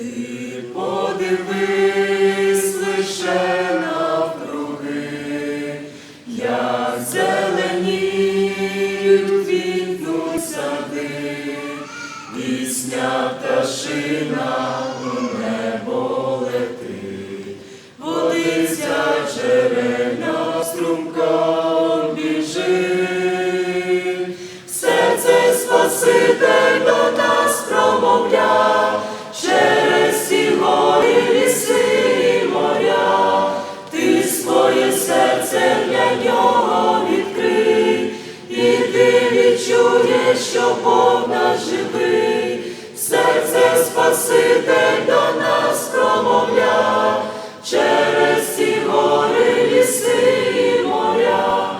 Ти подивись лише навкруги, як зеленіють квітнуть сади, пісня пташина що Бог наш живий, серце Спаситель до нас промовляв, через ці гори ліси і моря,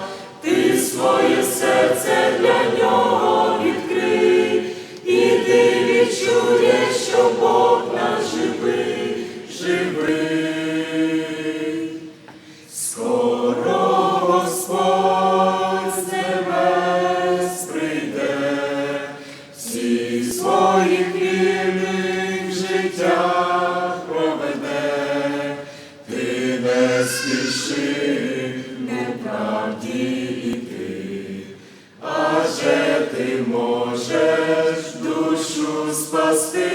ти своє серце для нього відкрий, і ти відчуєш, що Бог наш живий, живий. Скоро Господь з небес прийде, своїх вірних життя проведе, ти не спіши неправді іти, адже ти можеш душу спасти,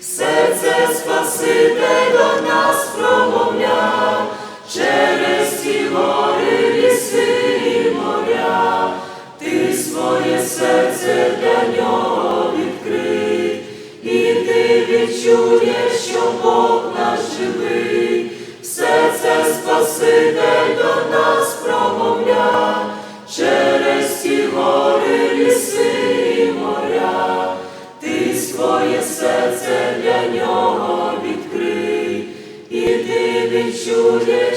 серце Спаситель до нас промовляв, через ці гори ліси і своє серце для нього ти відчуєш, що Бог наш живий, серце Спаситель до нас промовляв, через ці гори ліси і моря, ти своє серце для нього відкрий, і ти відчуєш.